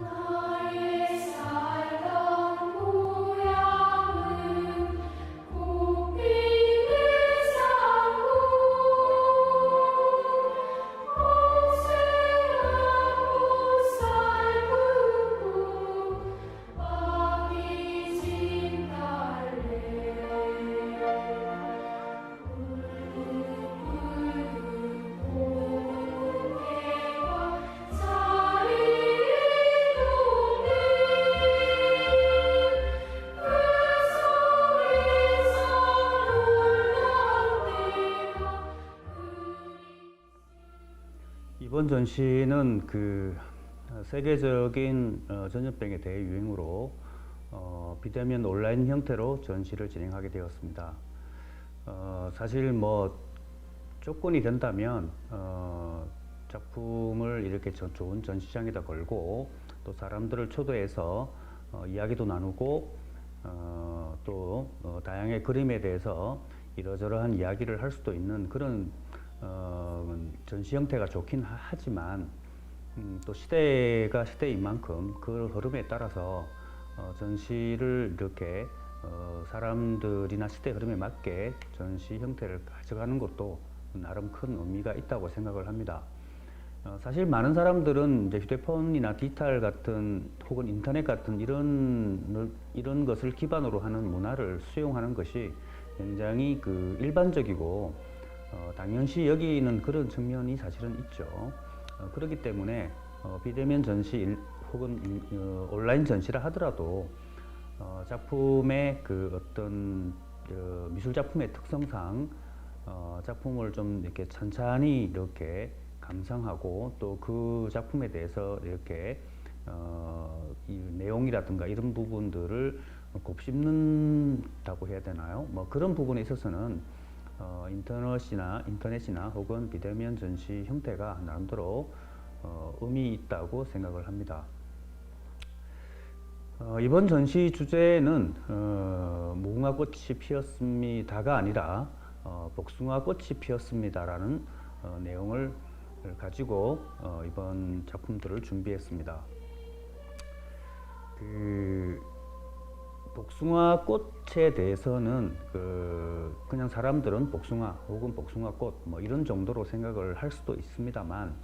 나 이번 전시는 그 어, 세계적인 어, 전염병의 대유행으로 어, 비대면 온라인 형태로 전시를 진행하게 되었습니다. 어, 사실 뭐 조건이 된다면 어, 작품을 이렇게 저- 좋은 전시장에다 걸고 또 사람들을 초대해서 어, 이야기도 나누고 어, 또 어, 다양의 그림에 대해서 이러저러한 이야기를 할 수도 있는 그런 어, 전시 형태가 좋긴 하- 하지만 음, 또 시대가 시대인 만큼 그 흐름에 따라서 어, 전시를 이렇게 어, 사람들이나 시대 흐름에 맞게 전시 형태를 가져가는 것도 나름 큰 의미가 있다고 생각을 합니다. 어, 사실 많은 사람들은 이제 휴대폰이나 디지털 같은 혹은 인터넷 같은 이런 이런 것을 기반으로 하는 문화를 수용하는 것이 굉장히 그 일반적이고 어, 당연시 여기는 그런 측면이 사실은 있죠. 어, 그렇기 때문에 어, 비대면 전시 일- 혹은 인- 어, 온라인 전시라 하더라도 어, 작품의 그 어떤 어, 미술 작품의 특성상 어, 작품을 좀 이렇게 천천히 이렇게 감상하고 또 그 작품에 대해서 이렇게 어, 이 내용이라든가 이런 부분들을 곱씹는다고 해야 되나요? 뭐 그런 부분에 있어서는 어, 인터넷이나 인터넷이나 혹은 비대면 전시 형태가 나름대로 어, 의미 있다고 생각을 합니다. 어, 이번 전시 주제는 어, 무궁화 꽃이 피었습니다가 아니라 어, 복숭아 꽃이 피었습니다라는 어, 내용을 가지고 어, 이번 작품들을 준비했습니다. 그 복숭아 꽃에 대해서는 그 그냥 사람들은 복숭아 혹은 복숭아 꽃뭐 이런 정도로 생각을 할 수도 있습니다만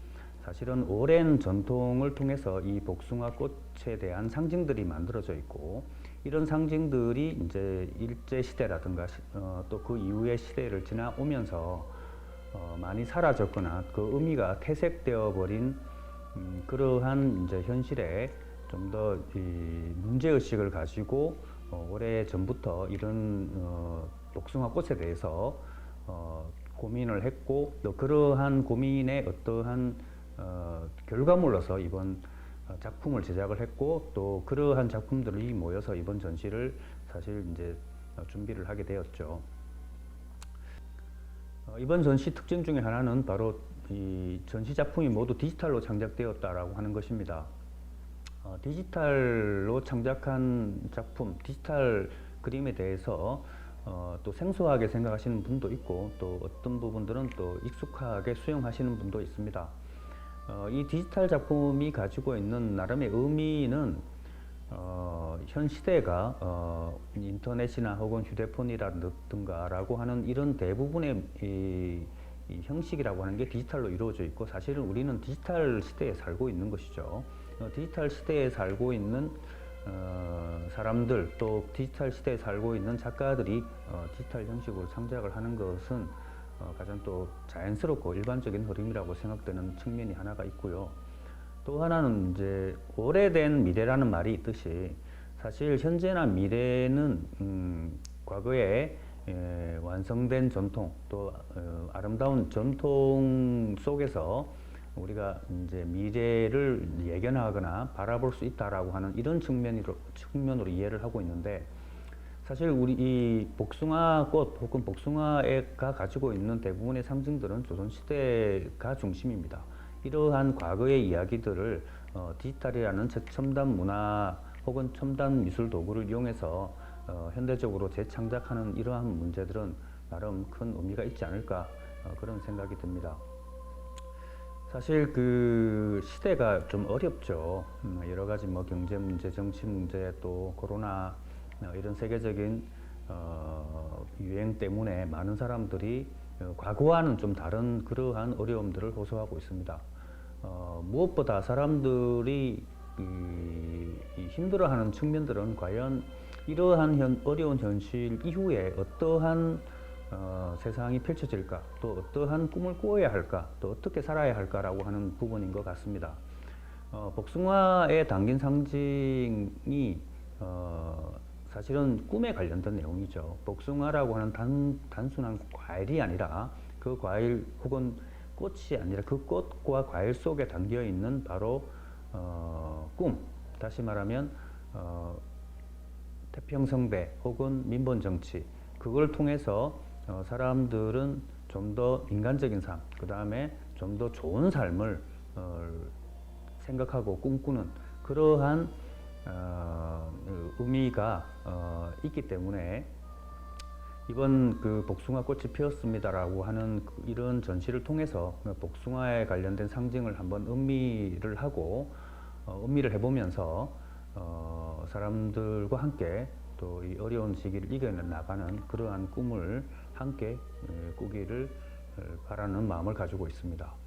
사실은 오랜 전통을 통해서 이 복숭아 꽃에 대한 상징들이 만들어져 있고 이런 상징들이 이제 일제 시대라든가 어, 또 그 이후의 시대를 지나오면서 어, 많이 사라졌거나 그 의미가 퇴색되어 버린 음, 그러한 이제 현실에 좀 더 문제 의식을 가지고 어, 오래 전부터 이런 어, 복숭아 꽃에 대해서 어, 고민을 했고 또 그러한 고민의 어떠한 어, 결과물로서 이번 어, 작품을 제작을 했고 또 그러한 작품들이 모여서 이번 전시를 사실 이제 어, 준비를 하게 되었죠. 어, 이번 전시 특징 중에 하나는 바로 이 전시 작품이 모두 디지털로 창작되었다라고 하는 것입니다. 어, 디지털로 창작한 작품, 디지털 그림에 대해서 어, 또 생소하게 생각하시는 분도 있고 또 어떤 부분들은 또 익숙하게 수용하시는 분도 있습니다. 어, 이 디지털 작품이 가지고 있는 나름의 의미는 어, 현 시대가 어, 인터넷이나 혹은 휴대폰이라든가라고 하는 이런 대부분의 이, 이 형식이라고 하는 게 디지털로 이루어져 있고 사실은 우리는 디지털 시대에 살고 있는 것이죠. 어, 디지털 시대에 살고 있는 어, 사람들 또 디지털 시대에 살고 있는 작가들이 어, 디지털 형식으로 창작을 하는 것은 어, 가장 또 자연스럽고 일반적인 흐름이라고 생각되는 측면이 하나가 있고요. 또 하나는 이제 오래된 미래라는 말이 있듯이 사실 현재나 미래는 음, 과거에 에, 완성된 전통 또 어, 아름다운 전통 속에서 우리가 이제 미래를 예견하거나 바라볼 수 있다라고 하는 이런 측면으로 측면으로 이해를 하고 있는데 사실 우리 이 복숭아 꽃 혹은 복숭아가 가지고 있는 대부분의 상징들은 조선 시대가 중심입니다. 이러한 과거의 이야기들을 어, 디지털이라는 최첨단 문화 혹은 첨단 미술 도구를 이용해서 어, 현대적으로 재창작하는 이러한 문제들은 나름 큰 의미가 있지 않을까 어, 그런 생각이 듭니다. 사실 그 시대가 좀 어렵죠. 음, 여러 가지 뭐 경제 문제, 정치 문제, 또 코로나 어, 이런 세계적인 어, 유행 때문에 많은 사람들이 어, 과거와는 좀 다른 그러한 어려움들을 호소하고 있습니다. 어, 무엇보다 사람들이 힘들어하는 측면들은 과연 이러한 현- 어려운 현실 이후에 어떠한 어, 세상이 펼쳐질까, 또 어떠한 꿈을 꾸어야 할까, 또 어떻게 살아야 할까라고 하는 부분인 것 같습니다. 어, 복숭아에 담긴 상징이 어, 사실은 꿈에 관련된 내용이죠. 복숭아라고 하는 단, 단순한 과일이 아니라 그 과일 혹은 꽃이 아니라 그 꽃과 과일 속에 담겨 있는 바로 어, 꿈. 다시 말하면 어, 태평성대 혹은 민본 정치 그걸 통해서 어, 사람들은 좀 더 인간적인 삶, 그 다음에 좀 더 좋은 삶을 어, 생각하고 꿈꾸는 그러한 어, 그 의미가 어, 있기 때문에 이번 그 복숭아 꽃이 피었습니다라고 하는 그 이런 전시를 통해서 그 복숭아에 관련된 상징을 한번 음미를 하고 어, 음미를 해보면서 어, 사람들과 함께 또 이 어려운 시기를 이겨내 나가는 그러한 꿈을 함께 에, 꾸기를 에, 바라는 마음을 가지고 있습니다.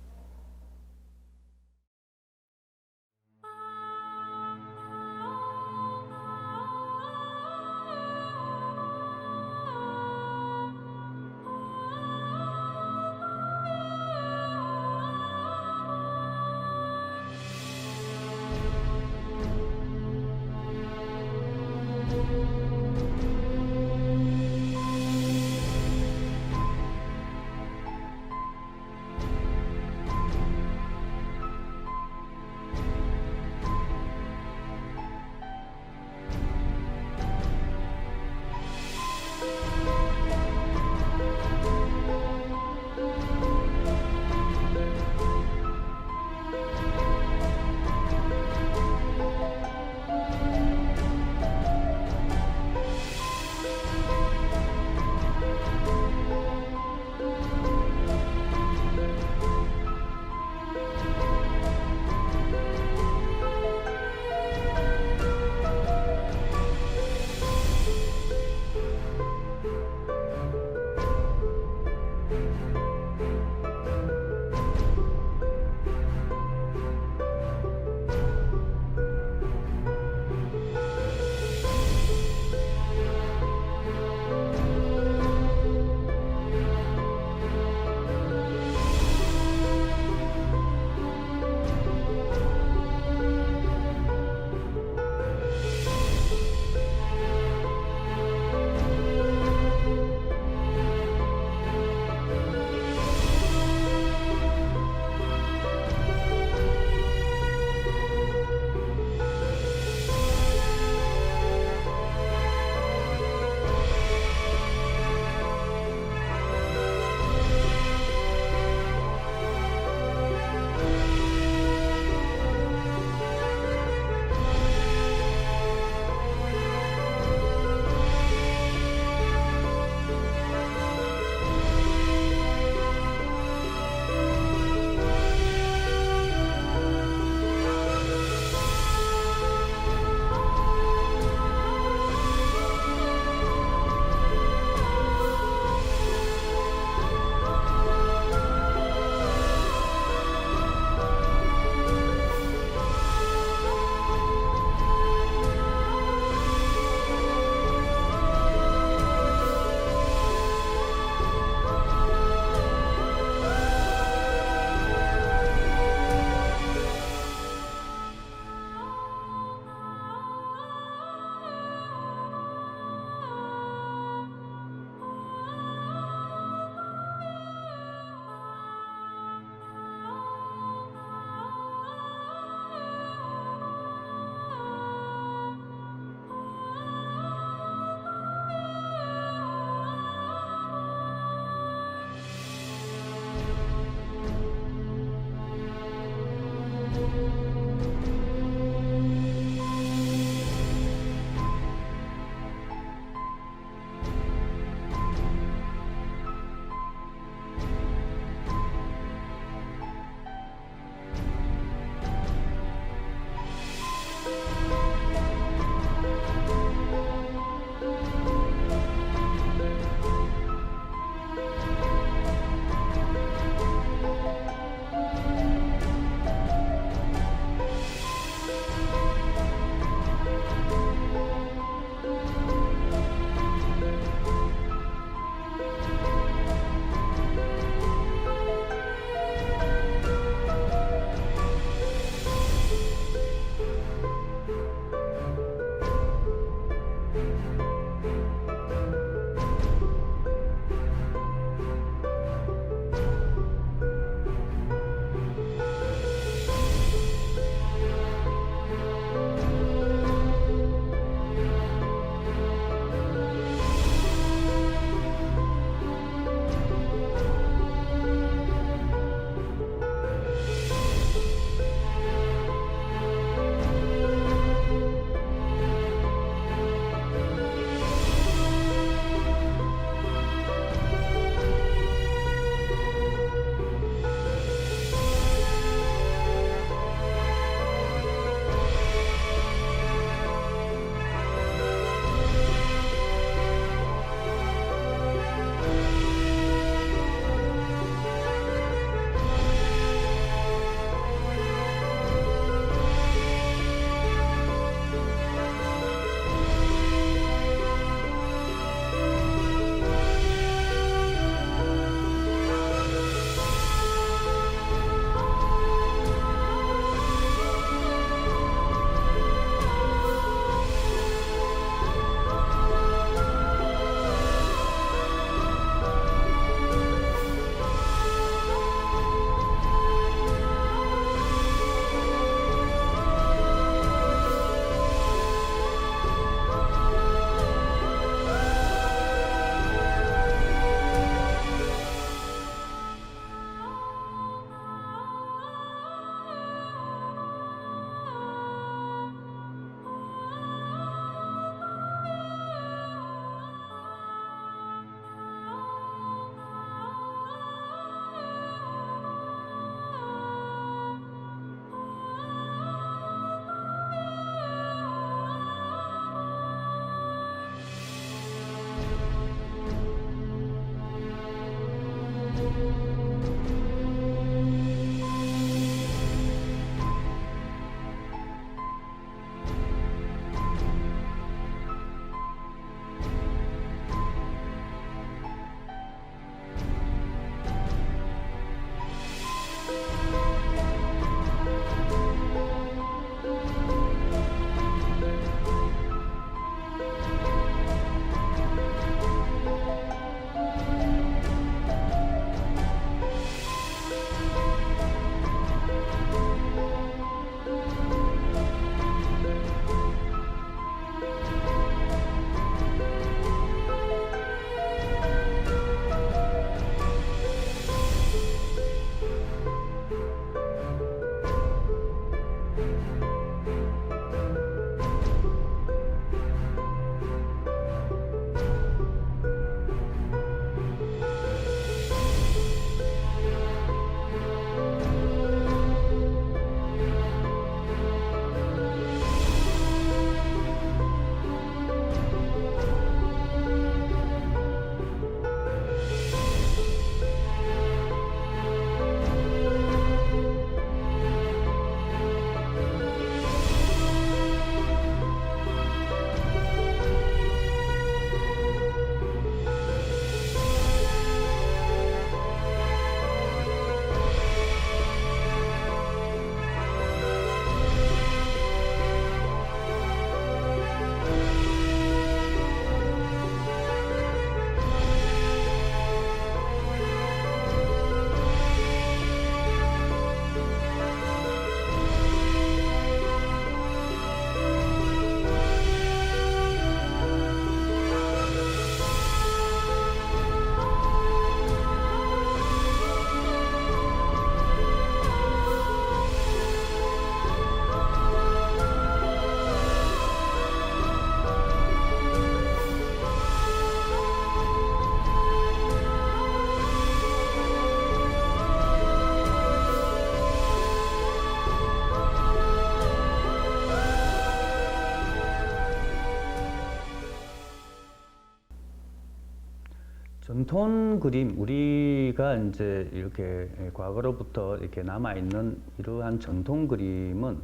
전통 그림 우리가 이제 이렇게 과거로부터 이렇게 남아 있는 이러한 전통 그림은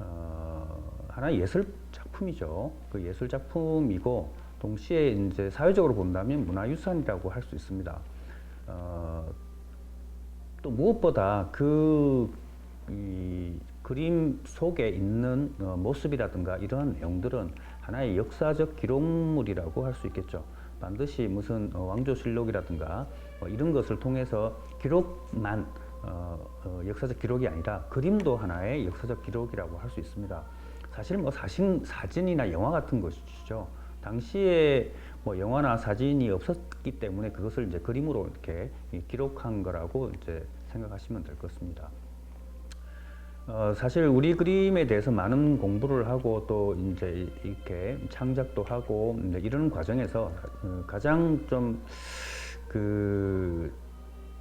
어, 하나의 예술 작품이죠. 그 예술 작품이고 동시에 이제 사회적으로 본다면 문화유산이라고 할 수 있습니다. 어, 또 무엇보다 그이 그림 속에 있는 어, 모습이라든가 이러한 내용들은 하나의 역사적 기록물이라고 할 수 있겠죠. 반드시 무슨 어, 왕조실록이라든가 뭐 이런 것을 통해서 기록만 어, 어, 역사적 기록이 아니라 그림도 하나의 역사적 기록이라고 할 수 있습니다. 사실 뭐 사진, 사진이나 영화 같은 것이죠. 당시에 뭐 영화나 사진이 없었기 때문에 그것을 이제 그림으로 이렇게 이 기록한 거라고 이제 생각하시면 될것 같습니다. 어, 사실 우리 그림에 대해서 많은 공부를 하고 또 이제 이렇게 창작도 하고 이런 과정에서 어, 가장 좀 그,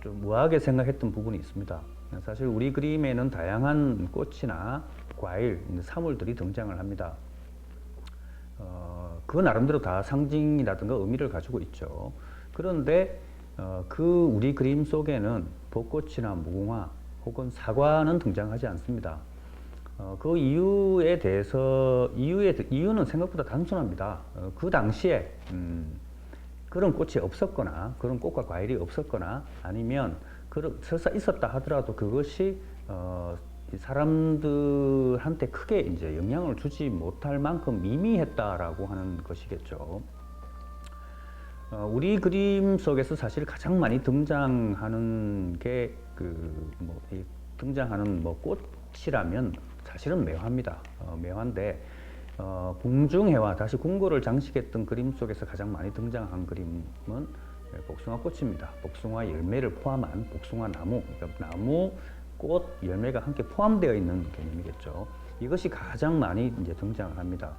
좀 우아하게 생각했던 부분이 있습니다. 사실 우리 그림에는 다양한 꽃이나 과일, 사물들이 등장을 합니다. 어, 그 나름대로 다 상징이라든가 의미를 가지고 있죠. 그런데 어, 그 우리 그림 속에는 벚꽃이나 무궁화 혹은 사과는 등장하지 않습니다. 어, 그 이유에 대해서 이유에 이유는 생각보다 단순합니다. 어, 그 당시에 음, 그런 꽃이 없었거나 그런 꽃과 과일이 없었거나 아니면 그런 설사 있었다 하더라도 그것이 어, 이 사람들한테 크게 이제 영향을 주지 못할 만큼 미미했다라고 하는 것이겠죠. 어, 우리 그림 속에서 사실 가장 많이 등장하는 게 그 뭐 등장하는 뭐 꽃이라면 사실은 매화입니다. 어, 매화인데 어, 궁중해와 다시 궁궐을 장식했던 그림 속에서 가장 많이 등장한 그림은 예, 복숭아 꽃입니다. 복숭아 열매를 포함한 복숭아 나무, 그러니까 나무, 꽃, 열매가 함께 포함되어 있는 개념이겠죠. 이것이 가장 많이 이제 등장을 합니다.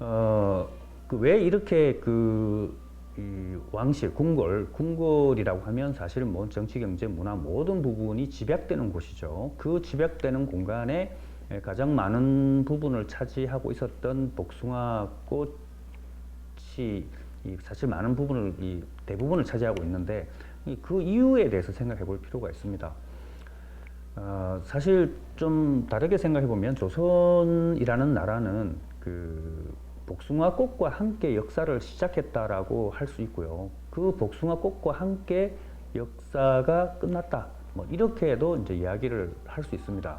어, 그 왜 이렇게 그, 이 왕실, 궁궐, 궁궐이라고 하면 사실은 뭐 정치, 경제, 문화 모든 부분이 집약되는 곳이죠. 그 집약되는 공간에 가장 많은 부분을 차지하고 있었던 복숭아 꽃이 이 사실 많은 부분을 이 대부분을 차지하고 있는데 이그 이유에 대해서 생각해 볼 필요가 있습니다. 어, 사실 좀 다르게 생각해 보면 조선이라는 나라는 그 복숭아 꽃과 함께 역사를 시작했다라고 할 수 있고요. 그 복숭아 꽃과 함께 역사가 끝났다. 뭐 이렇게도 이제 이야기를 할 수 있습니다.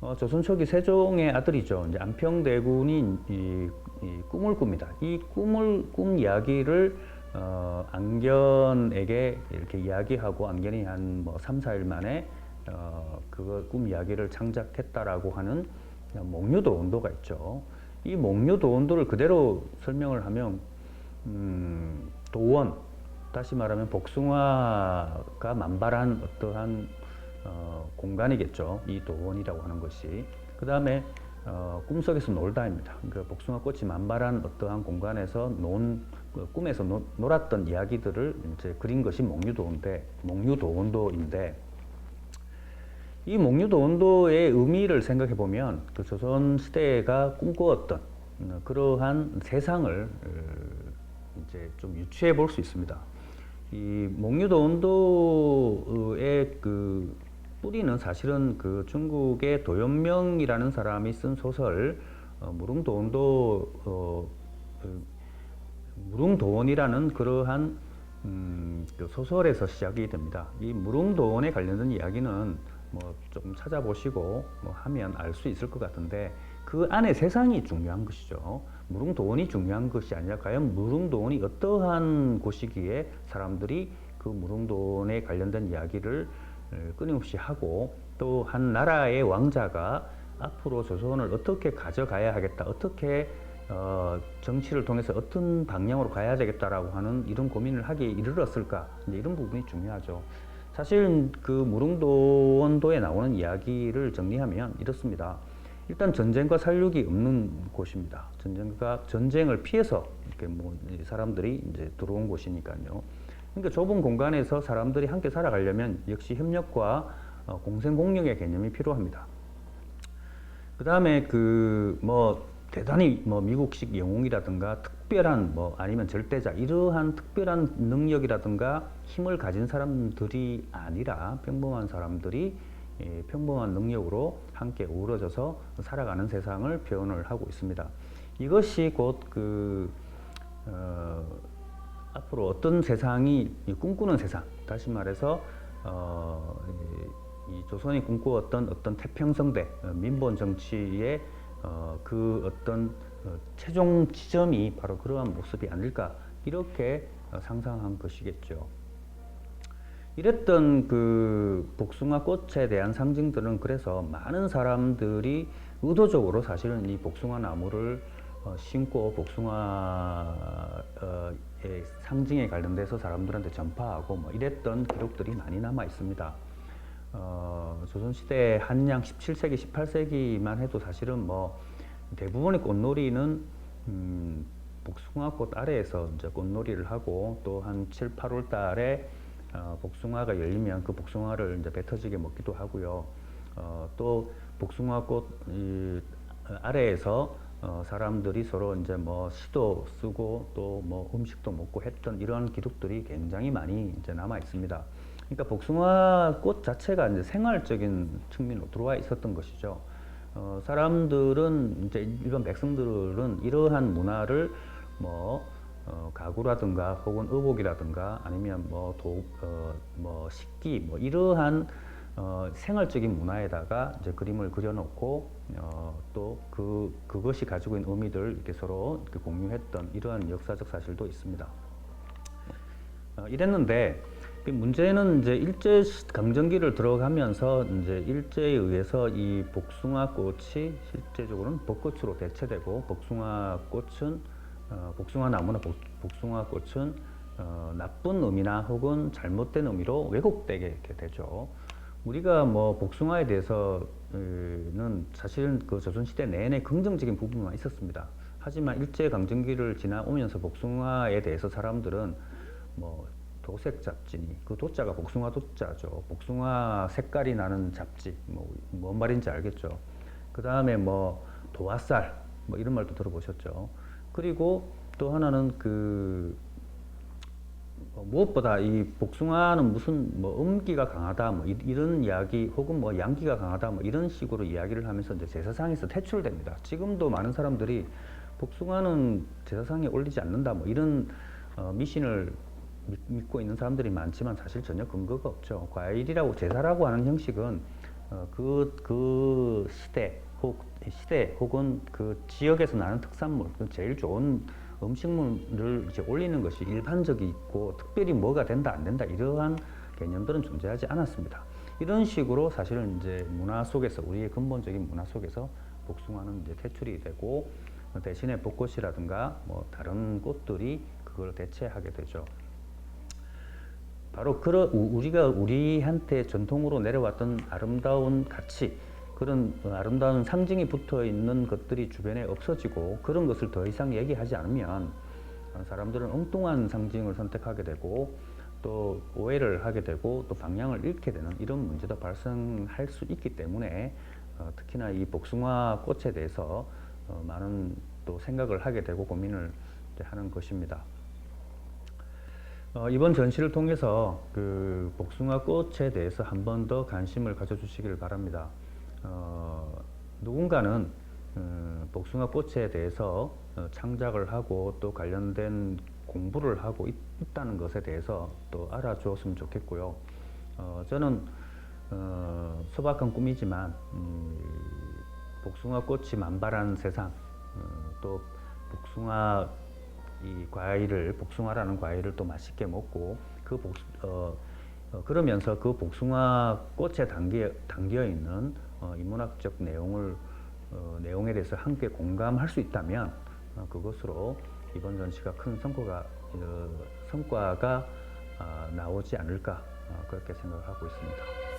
어, 조선 초기 세종의 아들이죠. 이제 안평대군이 이, 이 꿈을 꿉니다. 이 꿈을 꾼 이야기를 어, 안견에게 이렇게 이야기하고 안견이 한 뭐 3, 4일 만에 어, 그거 꿈 이야기를 창작했다라고 하는 목류도 온도가 있죠. 이 목류도 온도를 그대로 설명을 하면 음, 도원 다시 말하면 복숭아가 만발한 어떠한 어, 공간이겠죠. 이 도원이라고 하는 것이. 그 다음에 어, 꿈속에서 놀다입니다. 그 복숭아 꽃이 만발한 어떠한 공간에서 논, 그 꿈에서 노, 놀았던 이야기들을 이제 그린 것이 목류도원데, 목류도원도인데, 이 목류도원도의 의미를 생각해 보면 그 조선 시대가 꿈꾸었던 어, 그러한 세상을 어, 이제 좀 유추해 볼 수 있습니다. 이 목류도원도의 그 뿌리는 사실은 그 중국의 도연명이라는 사람이 쓴 소설 어, 무릉도원도 어, 그 무릉도원이라는 그러한 음, 그 소설에서 시작이 됩니다. 이 무릉도원에 관련된 이야기는 뭐 좀 찾아보시고 뭐 하면 알 수 있을 것 같은데 그 안에 세상이 중요한 것이죠. 무릉도원이 중요한 것이 아니라 과연 무릉도원이 어떠한 곳이기에 사람들이 그 무릉도원에 관련된 이야기를 에, 끊임없이 하고 또 한 나라의 왕자가 앞으로 조선을 어떻게 가져가야 하겠다, 어떻게 어, 정치를 통해서 어떤 방향으로 가야 되겠다라고 하는 이런 고민을 하기에 이르렀을까 이런 부분이 중요하죠. 사실 그 무릉도원도에 나오는 이야기를 정리하면 이렇습니다. 일단 전쟁과 살육이 없는 곳입니다. 전쟁과 전쟁을 피해서 이렇게 뭐이 사람들이 이제 들어온 곳이니까요. 그러니까 좁은 공간에서 사람들이 함께 살아가려면 역시 협력과 어, 공생 공력의 개념이 필요합니다. 그 다음에 그 뭐 대단히 뭐 미국식 영웅이라든가 특, 특별한 뭐 아니면 절대자 이러한 특별한 능력이라든가 힘을 가진 사람들이 아니라 평범한 사람들이 예, 평범한 능력으로 함께 어우러져서 살아가는 세상을 표현을 하고 있습니다. 이것이 곧그 어, 앞으로 어떤 세상이 이 꿈꾸는 세상, 다시 말해서 어, 이, 이 조선이 꿈꾸었던 어떤 태평성대 어, 민본 정치의 어, 그 어떤 어, 최종 지점이 바로 그러한 모습이 아닐까 이렇게 어, 상상한 것이겠죠. 이랬던 그 복숭아 꽃에 대한 상징들은 그래서 많은 사람들이 의도적으로 사실은 이 복숭아 나무를 어, 심고 복숭아의 상징에 관련돼서 사람들한테 전파하고 뭐 이랬던 기록들이 많이 남아 있습니다. 어, 조선시대 한양 17세기, 18세기만 해도 사실은 뭐 대부분의 꽃놀이는 음, 복숭아꽃 아래에서 이제 꽃놀이를 하고 또 한 7, 8월 달에 어, 복숭아가 열리면 그 복숭아를 이제 배 터지게 먹기도 하고요. 어, 또 복숭아꽃 이 아래에서 어, 사람들이 서로 이제 뭐 시도 쓰고 또 뭐 음식도 먹고 했던 이러한 기록들이 굉장히 많이 이제 남아 있습니다. 그러니까 복숭아 꽃 자체가 이제 생활적인 측면으로 들어와 있었던 것이죠. 어, 사람들은 이제 일반 백성들은 이러한 문화를 뭐 어, 가구라든가 혹은 의복이라든가 아니면 뭐 도, 어, 뭐 식기 뭐 이러한 어, 생활적인 문화에다가 이제 그림을 그려놓고 어, 또그 그것이 가지고 있는 의미들 이렇게 서로 이렇게 공유했던 이러한 역사적 사실도 있습니다. 어, 이랬는데 그 문제는 이제 일제 시- 강점기를 들어가면서 이제 일제에 의해서 이 복숭아 꽃이 실제적으로는 벚꽃으로 대체되고 복숭아 꽃은 어, 복숭아 나무나 복, 복숭아 꽃은 어, 나쁜 의미나 혹은 잘못된 의미로 왜곡되게 이렇게 되죠. 우리가 뭐 복숭아에 대해서는 사실은 그 조선시대 내내 긍정적인 부분만 있었습니다. 하지만 일제 강점기를 지나오면서 복숭아에 대해서 사람들은 뭐 도색 잡지니 그 도자가 복숭아 도자죠. 복숭아 색깔이 나는 잡지 뭐 뭔 말인지 알겠죠. 그 다음에 뭐 도화살 뭐 이런 말도 들어보셨죠. 그리고 또 하나는 그 어, 무엇보다 이 복숭아는 무슨 뭐 음기가 강하다 뭐 이- 이런 이야기 혹은 뭐 양기가 강하다 뭐 이런 식으로 이야기를 하면서 이제 제사상에서 퇴출됩니다. 지금도 많은 사람들이 복숭아는 제사상에 올리지 않는다 뭐 이런 어, 미신을 믿- 믿고 있는 사람들이 많지만 사실 전혀 근거가 없죠. 과일이라고 제사라고 하는 형식은 어, 그, 그 시대 혹 시대 혹은 그 지역에서 나는 특산물 그 제일 좋은 음식물을 이제 올리는 것이 일반적이고 특별히 뭐가 된다 안 된다 이러한 개념들은 존재하지 않았습니다. 이런 식으로 사실은 이제 문화 속에서 우리의 근본적인 문화 속에서 복숭아는 이제 퇴출이 되고 어, 대신에 벚꽃이라든가 뭐 다른 꽃들이 그걸 대체하게 되죠. 바로 그런 우- 우리가 우리한테 전통으로 내려왔던 아름다운 가치 그런 어, 아름다운 상징이 붙어 있는 것들이 주변에 없어지고 그런 것을 더 이상 얘기하지 않으면 어, 사람들은 엉뚱한 상징을 선택하게 되고 또 오해를 하게 되고 또 방향을 잃게 되는 이런 문제도 발생할 수 있기 때문에 어, 특히나 이 복숭아 꽃에 대해서 어, 많은 또 생각을 하게 되고 고민을 하는 것입니다. 어, 이번 전시를 통해서 그 복숭아 꽃에 대해서 한 번 더 관심을 가져주시기를 바랍니다. 어, 누군가는 어, 복숭아 꽃에 대해서 어, 창작을 하고 또 관련된 공부를 하고 있, 다는 것에 대해서 또 알아주었으면 좋겠고요. 어, 저는 어, 소박한 꿈이지만 음, 복숭아 꽃이 만발한 세상, 어, 또 복숭아 이 과일을 복숭아라는 과일을 또 맛있게 먹고 그 복, 어, 어, 그러면서 그 복숭아 꽃에 담겨, 담겨 있는 어, 인문학적 내용을 어, 내용에 대해서 함께 공감할 수 있다면 어, 그것으로 이번 전시가 큰 성과가 어, 성과가 아, 나오지 않을까 어, 그렇게 생각하고 있습니다.